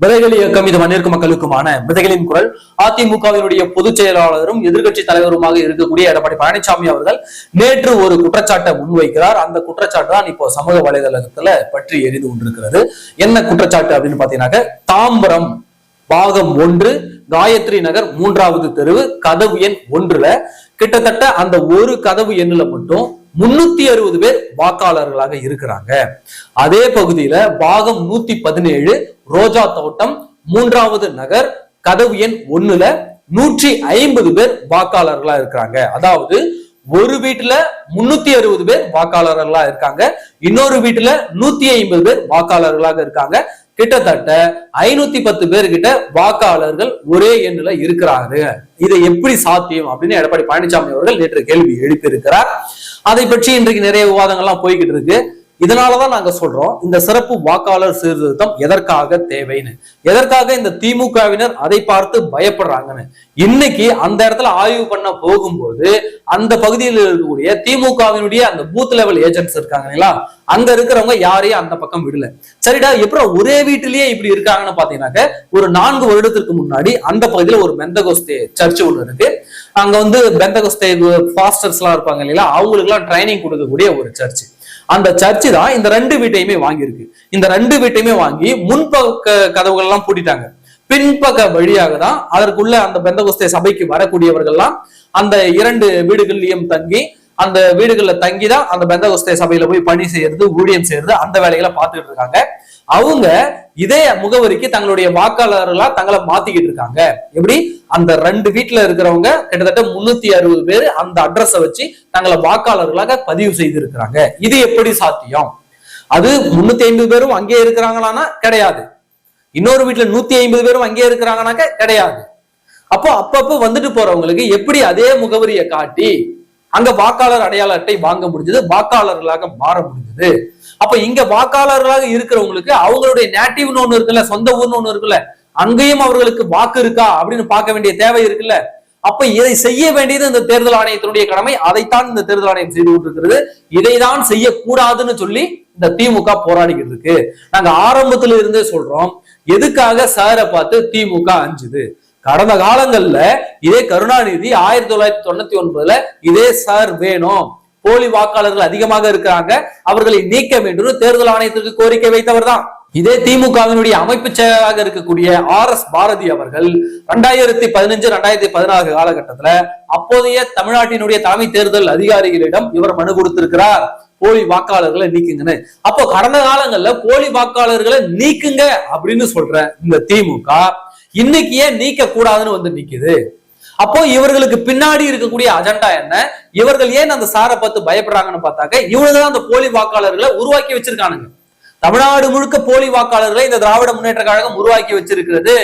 விதைகள் இயக்கம் இது மண்ணிற்கு மக்களுக்குமான விதைகளின் குரல். அதிமுகவினுடைய பொதுச் செயலாளரும் எதிர்க்கட்சி தலைவருமாக இருக்கக்கூடிய எடப்பாடி பழனிசாமி அவர்கள் நேற்று ஒரு குற்றச்சாட்டை முன்வைக்கிறார். அந்த குற்றச்சாட்டு தான் இப்போ சமூக வலைதளத்துல பற்றி எரிந்து கொண்டிருக்கிறது. என்ன குற்றச்சாட்டு அப்படின்னு பாத்தீங்கன்னாக்க தாம்பரம் பாகம் ஒன்று காயத்ரி நகர் மூன்றாவது தெருவு கதவு எண் ஒன்றுல கிட்டத்தட்ட அந்த ஒரு கதவு எண்ணுல மட்டும் முன்னூத்தி அறுபது பேர் வாக்காளர்களாக இருக்கிறாங்க. அதே பகுதியில பாகம் நூத்தி பதினேழு ரோஜா தோட்டம் மூன்றாவது நகர் கதவு எண் ஒண்ணுல நூற்றி ஐம்பது பேர் வாக்காளர்களா இருக்கிறாங்க. அதாவது ஒரு வீட்டுல முன்னூத்தி அறுபது பேர் வாக்காளர்களா இருக்காங்க. இன்னொரு வீட்டுல நூத்தி ஐம்பது பேர் வாக்காளர்களாக இருக்காங்க. கிட்டத்தட்ட ஐநூத்தி பத்து பேர்கிட்ட வாக்காளர்கள் ஒரே எண்ணுல இருக்கிறாரு. இதை எப்படி சாத்தியம் அப்படின்னு எடப்பாடி பழனிசாமி அவர்கள் நேற்று கேள்வி எழுப்பியிருக்கிறார். அதை பற்றி இன்றைக்கு நிறைய விவாதங்கள்லாம் போய்கிட்டு இருக்கு. இதனாலதான் நாங்க சொல்றோம் இந்த சிறப்பு வாக்காளர் சீர்திருத்தம் எதற்காக தேவைன்னு. எதற்காக இந்த திமுகவினர் அதை பார்த்து பயப்படுறாங்கன்னு. இன்னைக்கு அந்த இடத்துல ஆய்வு பண்ண போகும்போது அந்த பகுதியில் இருக்கக்கூடிய திமுகவினுடைய அந்த பூத் லெவல் ஏஜென்ட்ஸ் இருக்காங்க இல்லைங்களா? அங்க இருக்கிறவங்க யாரையும் அந்த பக்கம் விடல. சரிடா எப்படி ஒரே வீட்டிலேயே இப்படி இருக்காங்கன்னு பாத்தீங்கன்னாக்க ஒரு நான்கு வருடத்திற்கு முன்னாடி அந்த பகுதியில ஒரு மெந்தகோஸ்தே சர்ச் ஒன்று இருக்கு. அங்க வந்து பெந்தகோஸ்தே பாஸ்டர்ஸ் எல்லாம் இருப்பாங்க இல்லைங்களா? அவங்களுக்கு எல்லாம் ட்ரைனிங் கொடுக்கக்கூடிய ஒரு சர்ச் அந்த சர்ச்சு தான் இந்த ரெண்டு வீட்டையுமே வாங்கியிருக்கு. இந்த ரெண்டு வீட்டையுமே வாங்கி முன்பக்க கதவுகள் எல்லாம் பூட்டிட்டாங்க. பின்பக்க வழியாக தான் அதற்குள்ள அந்த பெந்தகுஸ்தே சபைக்கு வரக்கூடியவர்கள்லாம் அந்த இரண்டு வீடுகள்லயும் தங்கி அந்த வீடுகள்ல தங்கி தான் அந்த பெந்தகுஸ்தே சபையில போய் பணி செய்யறது ஊழியம் செய்யறது அந்த வேலைகளை பார்த்துட்டு இருக்காங்க. அவங்க இதே முகவரிக்கு தங்களுடைய வாக்காளர்களா தங்களை மாத்திக்கிட்டு இருக்காங்க. எப்படி? அந்த ரெண்டு வீட்டுல இருக்கிறவங்க கிட்டத்தட்ட முன்னூத்தி அறுபது பேர் அந்த அட்ரஸ வச்சு தங்களை வாக்காளர்களாக பதிவு செய்து இருக்கிறாங்க இது எப்படி சாத்தியம்? அது முன்னூத்தி ஐம்பது பேரும் அங்கே இருக்கிறாங்களான்னா கிடையாது. இன்னொரு வீட்டுல நூத்தி ஐம்பது பேரும் அங்கே இருக்கிறாங்கனாக்க கிடையாது. அப்போ அப்பப்போ வந்துட்டு போறவங்களுக்கு எப்படி அதே முகவரியை காட்டி அங்க வாக்காளர் அடையாள அட்டை வாங்க முடிஞ்சது? வாக்காளர்களாக மாற முடிஞ்சது? அப்ப இங்க வாக்காளர்களாக இருக்கிறவங்களுக்கு அவங்களுடைய நேட்டிவ்னு ஒண்ணு இருக்குல்ல சொந்த ஊர்னு ஒண்ணு இருக்குல்ல அங்கேயும் அவர்களுக்கு வாக்கு இருக்கா அப்படின்னு பார்க்க வேண்டிய தேவை இருக்குல்ல? அப்ப இதை செய்ய வேண்டியது இந்த தேர்தல் ஆணையத்தினுடைய கடமை. அதைத்தான் இந்த தேர்தல் ஆணையம் செய்து கொண்டிருக்கிறது. இதை தான் செய்யக்கூடாதுன்னு சொல்லி இந்த திமுக போராடிக்கிட்டு இருக்கு. நாங்க ஆரம்பத்துல இருந்தே சொல்றோம் எதுக்காக சாரை பார்த்து திமுக அஞ்சுது? கடந்த காலங்கள்ல இதே கருணாநிதி ஆயிரத்தி தொள்ளாயிரத்தி தொண்ணூத்தி ஒன்பதுல இதே சார் வேணும். போலி வாக்காளர்கள் அதிகமாக இருக்கிறாங்க. அவர்களை நீக்க வேண்டும் தேர்தல் ஆணையத்திற்கு கோரிக்கை வைத்தவர் தான் இதே திமுகவினுடைய அமைப்பு செயலாக இருக்கக்கூடிய ஆர் எஸ் பாரதி அவர்கள் ரெண்டாயிரத்தி பதினஞ்சு ரெண்டாயிரத்தி பதினாறு காலகட்டத்துல அப்போதைய தமிழ்நாட்டினுடைய தலைமை தேர்தல் அதிகாரிகளிடம் இவர் மனு கொடுத்திருக்கிறார். போலி வாக்காளர்களை நீக்குங்கன்னு. அப்போ கடந்த காலங்கள்ல போலி வாக்காளர்களை நீக்குங்க அப்படின்னு சொல்ற இந்த திமுக இன்னைக்கு ஏன் நீக்க கூடாதுன்னு வந்து நிக்குது? அப்போ இவர்களுக்கு பின்னாடி இருக்கக்கூடிய அஜெண்டா என்ன? இவர்கள் ஏன் அந்த சாரை பார்த்து பயப்படுறாங்கன்னு பார்த்தாக்க இவங்க தான் அந்த போலி வாக்காளர்களை உருவாக்கி வச்சிருக்கானுங்க. தமிழ்நாடு முழுக்க போலி வாக்காளர்களை இந்த திராவிட முன்னேற்ற கழகம் உருவாக்கி வச்சிருக்கிறது.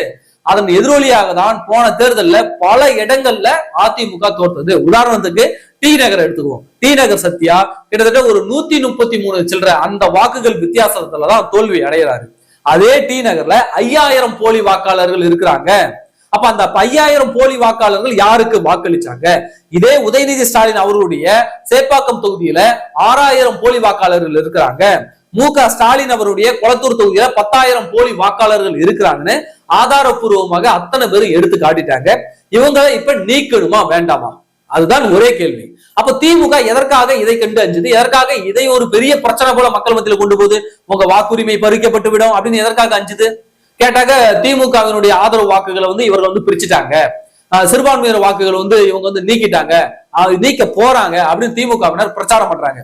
அதன் எதிரொலியாக தான் போன தேர்தல்ல பல இடங்கள்ல அதிமுக தோற்றது. உதாரணத்துக்கு டி நகர் எடுத்துக்குவோம். டி நகர் சத்யா கிட்டத்தட்ட ஒரு நூத்தி முப்பத்தி மூணு சில்லற அந்த வாக்குகள் வித்தியாசத்துலதான் தோல்வி அடைகிறாரு அதே டி நகர்ல ஐயாயிரம் போலி வாக்காளர்கள் இருக்கிறாங்க. அப்ப அந்த ஐயாயிரம் போலி வாக்காளர்கள் யாருக்கு வாக்களிச்சாங்க? இதே உதயநிதி ஸ்டாலின் அவர்களுடைய சேப்பாக்கம் தொகுதியில ஆறாயிரம் போலி வாக்காளர்கள் இருக்கிறாங்க. மு க ஸ்டாலின் அவருடைய குளத்தூர் தொகுதியில பத்தாயிரம் போலி வாக்காளர்கள் இருக்கிறாங்கன்னு ஆதாரப்பூர்வமாக அத்தனை பேரும் எடுத்து காட்டிட்டாங்க. இவங்களை இப்ப நீக்கணுமா வேண்டாமா? அதுதான் ஒரே கேள்வி. அப்ப திமுக எதற்காக இதை கண்டு அஞ்சுது? எதற்காக இதை ஒரு பெரிய பிரச்சனை போல மக்கள் மத்தியில் கொண்டு போகுது? உங்க வாக்குரிமை பறிக்கப்பட்டு விடும் அப்படின்னு எதற்காக அஞ்சுது? கேட்டாக்க திமுகவினுடைய ஆதரவு வாக்குகளை வந்து இவர்கள் வந்து பிரிச்சுட்டாங்க. சிறுபான்மையினர் வாக்குகள் வந்து இவங்க வந்து நீக்கிட்டாங்க. நீக்க போறாங்க அப்படின்னு திமுகவினர் பிரச்சாரம் பண்றாங்க.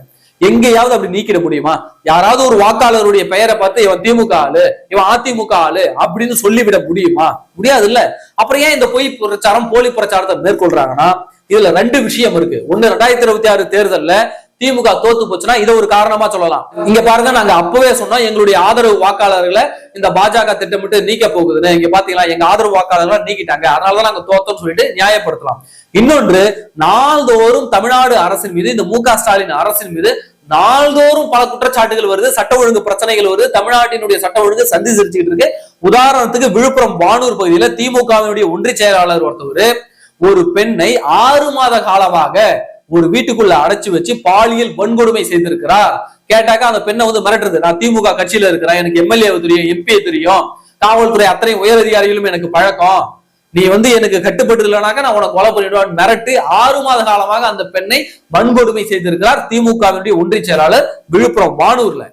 எங்கேயாவது அப்படி நீக்கிட முடியுமா? யாராவது ஒரு வாக்காளருடைய பெயரை பார்த்து இவன் திமுக ஆளு இவன் அதிமுக ஆளு அப்படின்னு சொல்லிவிட முடியுமா? முடியாது இல்ல அப்புறம் ஏன் இந்த பொய் பிரச்சாரம் போலி பிரச்சாரத்தை மேற்கொள்றாங்கன்னா இதுல ரெண்டு விஷயம் இருக்கு. ஒண்ணு ரெண்டாயிரத்தி இருபத்தி ஆறு தேர்தல்ல திமுக தோத்து போச்சுன்னா இதை ஒரு காரணமா சொல்லலாம். இங்க பாருங்க நாங்க அப்பவே சொன்னோம் எங்களுடைய ஆதரவு வாக்காளர்களை இந்த பாஜக திட்டமிட்டு நீக்க போகுதுன்னு. இங்க பாத்தீங்களா எங்க ஆதரவு வாக்காளர்களை நீக்கிட்டாங்க. அதனாலதான் நாங்க தோத்தோம்னு சொல்லிட்டு நியாயப்படுத்தலாம். இன்னொன்று நாள்தோறும் தமிழ்நாடு அரசின் மீது இந்த மு ஸ்டாலின் அரசின் மீது நாள்தோறும் பல குற்றச்சாட்டுகள் வருது சட்ட ஒழுங்கு பிரச்சனைகள் வருது தமிழ்நாட்டினுடைய சட்ட ஒழுங்கு சந்தி சிரிச்சுக்கிட்டு இருக்கு. உதாரணத்துக்கு விழுப்புரம் வானூர் பகுதியில திமுகவினுடைய ஒன்றிய செயலாளர் ஒருத்தவர் ஒரு பெண்ணை ஆறு மாத காலமாக ஒரு வீட்டுக்குள்ள அடைச்சு வச்சு பாலியல் வன்கொடுமை செய்திருக்கிறார். கேட்டாக்கா அந்த பெண்ணை வந்து மிரட்டுறது. நான் திமுக கட்சியில இருக்கிறேன். எனக்கு எம்எல்ஏ தெரியும் எம்பி தெரியும். காவல்துறை அத்தனை உயர் அதிகாரிகளும் எனக்கு பழக்கம். நீ வந்து எனக்கு கட்டுப்பட்டு இல்லைனாக்கா நான் உனக்கு கொலை பண்ணிடுவேன். மிரட்டு ஆறு மாத காலமாக அந்த பெண்ணை வன்கொடுமை செய்திருக்கிறார் திமுகவினுடைய ஒன்றிய செயலாளர் விழுப்புரம் வானூர்ல.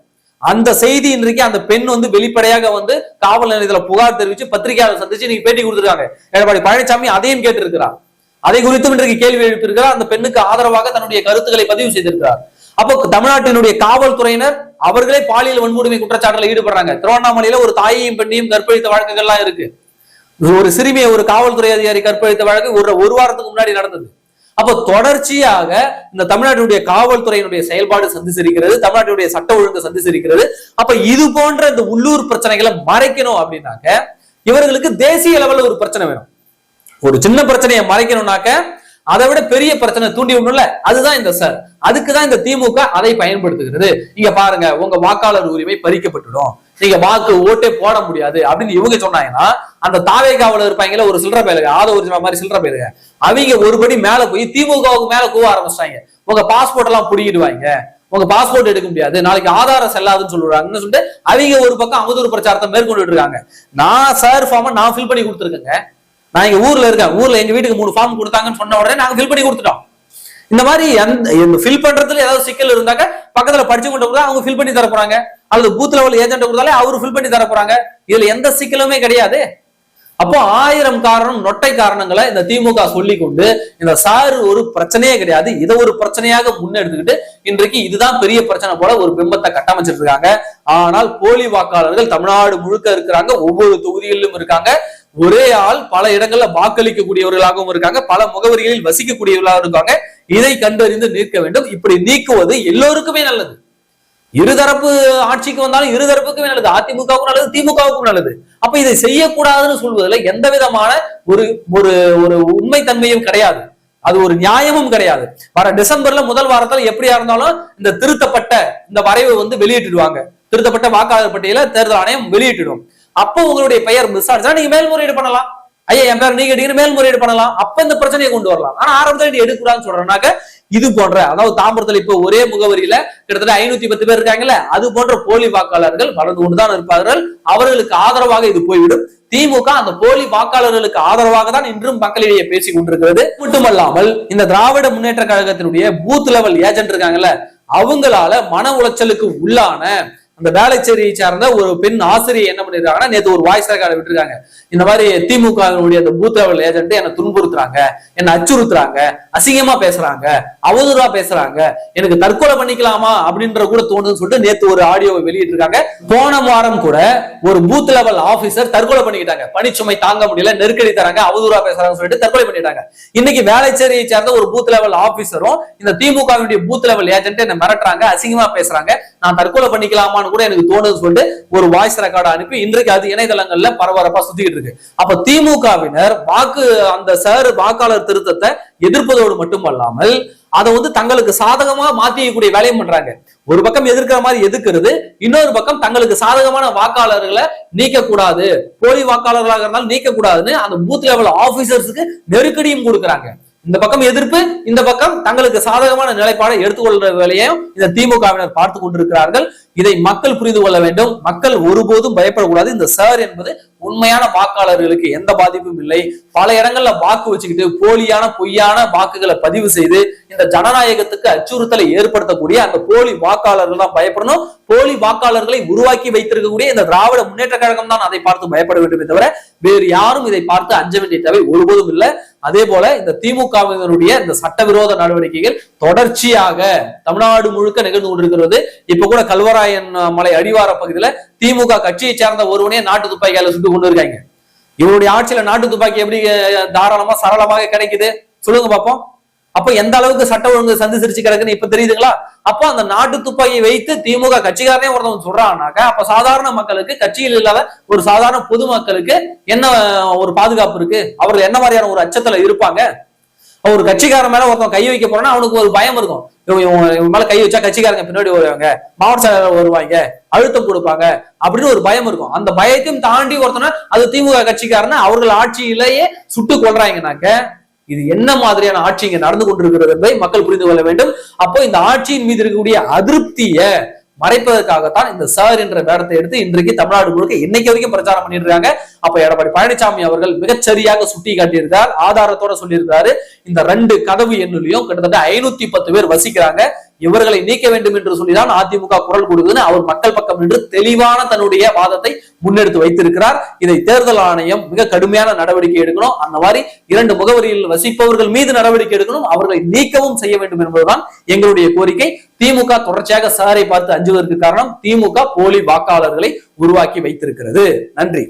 அந்த செய்தி இன்றைக்கு அந்த பெண் வந்து வெளிப்படையாக வந்து காவல் நிலையத்துல புகார் தெரிவிச்சு பத்திரிகையாளர் சந்திச்சு நீங்க பேட்டி கொடுத்துருக்காங்க. எடப்பாடி பழனிசாமி அதையும் கேட்டிருக்கிறார். அதை குறித்தும் இன்றைக்கு கேள்வி எழுப்பியிருக்கிறார். அந்த பெண்ணுக்கு ஆதரவாக தன்னுடைய கருத்துக்களை பதிவு செய்திருக்கிறார். அப்போ தமிழ்நாட்டினுடைய காவல்துறையினர் அவர்களே பாலியல் வன்கொடுமை குற்றச்சாட்டுல ஈடுபடுறாங்க. திருவண்ணாமலையில ஒரு தாயையும் பெண்ணையும் கற்பழித்த வழக்குகள்லாம் இருக்கு. ஒரு சிறுமியை ஒரு காவல்துறை அதிகாரி கற்பழித்த வழக்கு ஒரு ஒரு வாரத்துக்கு முன்னாடி நடந்தது. அப்போ தொடர்ச்சியாக இந்த தமிழ்நாட்டினுடைய காவல்துறையினுடைய செயல்பாடு சந்திச்சிருக்கிறது தமிழ்நாட்டினுடைய சட்ட ஒழுங்கு சந்திச்சிருக்கிறது. அப்ப இது போன்ற இந்த உள்ளூர் பிரச்சனைகளை மறைக்கணும் அப்படின்னாக்க இவர்களுக்கு தேசிய லெவல்ல ஒரு பிரச்சனை வேணும். ஒரு சின்ன பிரச்சனையை மறைக்கணும்னாக்க அதை விட பெரிய பிரச்சனை தூண்டி விடணும்ல? அதுதான் இந்த சார். அதுக்குதான் இந்த திமுக அதை பயன்படுத்துகிறது. நீங்க பாருங்க உங்க வாக்காளர் உரிமை பறிக்கப்பட்டுடும். நீங்க வாக்கு ஓட்டே போட முடியாது. அப்படின்னு இவங்க சொன்னாங்கன்னா அந்த தாவே காவலர் இருப்பாங்கல்ல ஒரு சில்லற பேருங்க ஆதோ ஒரு மாதிரி சில்லற பயிலுங்க அவங்க ஒருபடி மேல போய் திமுகவுக்கு மேல கூவ ஆரம்பிச்சிட்டாங்க. உங்க பாஸ்போர்ட் எல்லாம் புடிக்கிடுவாங்க உங்க பாஸ்போர்ட் எடுக்க முடியாது. நாளைக்கு ஆதாரம் செல்லாதுன்னு சொல்லுவாங்கன்னு சொல்லிட்டு அவங்க ஒரு பக்கம் அமுதூர் பிரச்சாரத்தை மேற்கொண்டு இருக்காங்க. நான் சார் ஃபார்மை நான் ஃபில் பண்ணி கொடுத்துருக்கேங்க. நான் எங்க ஊர்ல இருக்கேன். ஊர்ல எங்க வீட்டுக்கு மூணு ஃபார்ம் கொடுத்தாங்கன்னு சொன்ன உடனே நாங்க ஃபில் பண்ணி கொடுத்துட்டோம். இந்த மாதிரி எந்த ஃபில் பண்றதுல ஏதாவது சிக்கல் இருந்தாக்க பக்கத்துல படிச்சு கொண்டு கூட அவங்க ஃபில் பண்ணி தர போறாங்க. அல்லது பூத் லெவல் ஏஜென்ட் கொடுத்தாலே அவரு ஃபில் பண்ணி தர போறாங்க. இதுல எந்த சிக்கலுமே கிடையாது. அப்போ ஆயிரம் காரணம் நொட்டை காரணங்களை இந்த திமுக சொல்லி கொண்டு இந்த சாரு ஒரு பிரச்சனையே கிடையாது. இதை ஒரு பிரச்சனையாக முன்னெடுத்துக்கிட்டு இன்றைக்கு இதுதான் பெரிய பிரச்சனை போல ஒரு பிம்பத்தை கட்டமைச்சிட்டு இருக்காங்க. ஆனால் போலி வாக்காளர்கள் தமிழ்நாடு முழுக்க இருக்கிறாங்க. ஒவ்வொரு தொகுதிகளிலும் இருக்காங்க. ஒரே ஆள் பல இடங்கள்ல வாக்களிக்கக்கூடியவர்களாகவும் இருக்காங்க. பல முகவரிகளில் வசிக்கக்கூடியவர்களாகவும் இருக்காங்க. இதை கண்டறிந்து நீக்க வேண்டும். இப்படி நீக்குவது எல்லோருக்குமே நல்லது. இருதரப்பு ஆட்சிக்கு வந்தாலும் இருதரப்புக்குமே நல்லது. அதிமுகவுக்கும் நல்லது திமுகவுக்கும் நல்லது. அப்ப இதை செய்யக்கூடாதுன்னு சொல்வதில் எந்த விதமான ஒரு ஒரு ஒரு உண்மை தன்மையும் கிடையாது. அது ஒரு நியாயமும் கிடையாது. வர டிசம்பர்ல முதல் வாரத்துல எப்படியா இருந்தாலும் இந்த திருத்தப்பட்ட இந்த வரைவை வந்து வெளியிட்டுடுவாங்க. திருத்தப்பட்ட வாக்காளர் பட்டியல தேர்தல் ஆணையம் வெளியிட்டுடும். அப்போ உங்களுடைய பெயர் மிஸ் ஆச்சுன்னா நீங்க மேல்முறையீடு பண்ணலாம். ஐயா என் பேர் நீங்க நீங்க மேல்முறையீடு பண்ணலாம். அப்ப இந்த பிரச்சனையை கொண்டு வரலாம். ஆனா ஆரம்பத்தில் நீ எடுக்கூடாதுன்னு சொல்றேன்னாக்க இது போன்ற அதாவது தாம்பரத்துல இப்ப ஒரே முகவரியில கிட்டத்தட்ட ஐநூத்தி பத்து பேர் இருக்காங்கல்ல அது போன்ற போலி வாக்காளர்கள் வளர்ந்து கொண்டுதான் இருப்பார்கள். அவர்களுக்கு ஆதரவாக இது போய்விடும். திமுக அந்த போலி வாக்காளர்களுக்கு ஆதரவாக தான் இன்றும் மக்களிடையே பேசிக் கொண்டிருக்கிறது. மட்டுமல்லாமல் இந்த திராவிட முன்னேற்ற கழகத்தினுடைய பூத் லெவல் ஏஜென்ட் இருக்காங்கல்ல அவங்களால மன உளைச்சலுக்கு உள்ளான அந்த வேலைச்சேரியை சார்ந்த ஒரு பெண் ஆசிரியை என்ன பண்ணிருக்காங்கன்னா நேத்து ஒரு வாய்ஸ் ரெக்கார்டு விட்டுருக்காங்க. இந்த மாதிரி திமுக அந்த பூத் லெவல் ஏஜென்ட் என்னை துன்புறுத்துறாங்க என்னை அச்சுறுத்துறாங்க அசிங்கமா பேசுறாங்க அவதூறா பேசுறாங்க எனக்கு தற்கொலை பண்ணிக்கலாமா அப்படின்ற கூட தோணுதுன்னு சொல்லிட்டு நேத்து ஒரு ஆடியோவை வெளியிட்டு இருக்காங்க போன வாரம் கூட ஒரு பூத் லெவல் ஆபீசர் தற்கொலை பண்ணிக்கிட்டாங்க. பணிச்சுமை தாங்க முடியல நெருக்கடி தராங்க அவதூறா பேசுறாங்கன்னு சொல்லிட்டு தற்கொலை பண்ணிட்டாங்க. இன்னைக்கு வேலைச்சேரியை சேர்ந்த ஒரு பூத் லெவல் ஆபீசரும் இந்த திமுகவினுடைய பூத் லெவல் ஏஜென்ட் என்ன மிரட்டுறாங்க அசிங்கமா பேசுறாங்க. நான் தற்கொலை பண்ணிக்கலாமான்னு கூட எனக்கு தோணுது சொல்லிட்டு ஒரு வாய்ஸ் ரெக்கார்டு அனுப்பி இன்றைக்கு அது இணையதளங்கள்ல பரபரப்பா சுத்திக்கிட்டு இருக்கு. அப்ப திமுகவினர் வாக்கு அந்த சார் வாக்காளர் திருத்தத்தை எதிர்ப்பதோடு மட்டுமல்லாமல் அதை வந்து தங்களுக்கு சாதகமா மாத்திக்கக்கூடிய வேலையும் பண்றாங்க. ஒரு பக்கம் எதிர்க்கிற மாதிரி எதிர்க்கிறது இன்னொரு பக்கம் தங்களுக்கு சாதகமான வாக்காளர்களை நீக்க கூடாது போலி வாக்காளர்களாக இருந்தாலும் நீக்க கூடாதுன்னு அந்த பூத் லெவல் ஆபீசர்ஸுக்கு நெருக்கடியும் கொடுக்குறாங்க. இந்த பக்கம் எதிர்ப்பு இந்த பக்கம் தங்களுக்கு சாதகமான நிலைப்பாடை எடுத்துக்கொள்ற வேலையையும் இந்த திமுகவினர் பார்த்து கொண்டிருக்கிறார்கள். இதை மக்கள் புரிந்து கொள்ள வேண்டும். மக்கள் ஒருபோதும் பயப்படக்கூடாது. இந்த சார் என்பது உண்மையான வாக்காளர்களுக்கு எந்த பாதிப்பும் இல்லை. பல இடங்கள்ல வாக்கு வச்சுக்கிட்டு போலியான பொய்யான வாக்குகளை பதிவு செய்து இந்த ஜனநாயகத்துக்கு அச்சுறுத்தலை ஏற்படுத்தக்கூடிய அந்த போலி வாக்காளர்கள் தான் பயப்படணும். போலி வாக்காளர்களை உருவாக்கி வைத்திருக்கக்கூடிய இந்த திராவிட முன்னேற்ற கழகம் தான் அதை பார்த்து பயப்பட வேண்டுமே தவிர வேறு யாரும் இதை பார்த்து அஞ்ச வேண்டிய தேவை ஒருபோதும் இல்லை. அதே போல இந்த திமுகவினருடைய இந்த சட்டவிரோத நடவடிக்கைகள் தொடர்ச்சியாக தமிழ்நாடு முழுக்க நிகழ்ந்து கொண்டிருக்கிறது. இப்ப கூட கல்வராயன் மலை அடிவார பகுதியில திமுக கட்சியை சேர்ந்த ஒருவனே நாட்டு துப்பாக்கியால சுட்டு கொண்டு இருக்காங்க இவருடைய ஆட்சியில நாட்டு துப்பாக்கி எப்படி தாராளமா சரளமாக கிடைக்குது? சொல்லுங்க பார்ப்போம் அப்ப எந்த அளவுக்கு சட்ட ஒழுங்கு சந்தி சிரிச்சு கிடக்குன்னு இப்ப தெரியுதுங்களா? அப்போ அந்த நாட்டு துப்பாக்கி வைத்து திமுக கட்சிக்காரனே ஒருத்தவங்க சொல்றான்னாக்க அப்ப சாதாரண மக்களுக்கு கட்சியில் இல்லாத ஒரு சாதாரண பொதுமக்களுக்கு என்ன ஒரு பாதுகாப்பு இருக்கு? அவர்கள் என்ன மாதிரியான ஒரு அச்சத்துல இருப்பாங்க? ஒரு கட்சிக்காரன் மேல ஒருத்தன் கை வைக்க போறோம்னா அவனுக்கு ஒரு பயம் இருக்கும். இவன் இவன் மேல கை வச்சா கட்சிக்காரங்க பின்னாடி வருவாங்க மாவட்ட செயலாளர் வருவாங்க அழுத்தம் கொடுப்பாங்க அப்படின்னு ஒரு பயம் இருக்கும். அந்த பயத்தையும் தாண்டி ஒருத்தனை அது திமுக கட்சிக்காரன அவர்கள் ஆட்சியிலேயே சுட்டு கொள்றாங்கனாக்க இது என்ன மாதிரியான ஆட்சி இங்க நடந்து கொண்டிருக்கிறது என்பதை மக்கள் புரிந்து கொள்ள வேண்டும். அப்போ இந்த ஆட்சியின் மீது இருக்கக்கூடிய அதிருப்திய மறைப்பதற்காகத்தான் இந்த சார் என்ற வேடத்தை எடுத்து இன்றைக்கு தமிழ்நாடு முழுக்க இன்னைக்கு வரைக்கும் பிரச்சாரம் பண்ணிருக்காங்க அப்ப எடப்பாடி பழனிசாமி அவர்கள் மிகச்சரியாக சுட்டி காட்டியிருக்கார் ஆதாரத்தோட சொல்லியிருக்காரு இந்த ரெண்டு கதவு எண்ணிலையும் கிட்டத்தட்ட ஐநூத்தி பத்து பேர் வசிக்கிறாங்க. இவர்களை நீக்க வேண்டும் என்று சொல்லிதான் அதிமுக குரல் கொடுக்குதுன்னு அவர் மக்கள் பக்கம் நின்று தெளிவான தன்னுடைய வாதத்தை முன்னெடுத்து வைத்திருக்கிறார். இதை தேர்தல் ஆணையம் மிக கடுமையான நடவடிக்கை எடுக்கணும். அந்த மாதிரி இரண்டு முகவரியில் வசிப்பவர்கள் மீது நடவடிக்கை எடுக்கணும். அவர்களை நீக்கவும் செய்ய வேண்டும் என்பதுதான் எங்களுடைய கோரிக்கை. திமுக தொடர்ச்சியாக சாரை பார்த்து அஞ்சுவதற்கு காரணம் திமுக போலி வாக்காளர்களை உருவாக்கி வைத்திருக்கிறது. நன்றி.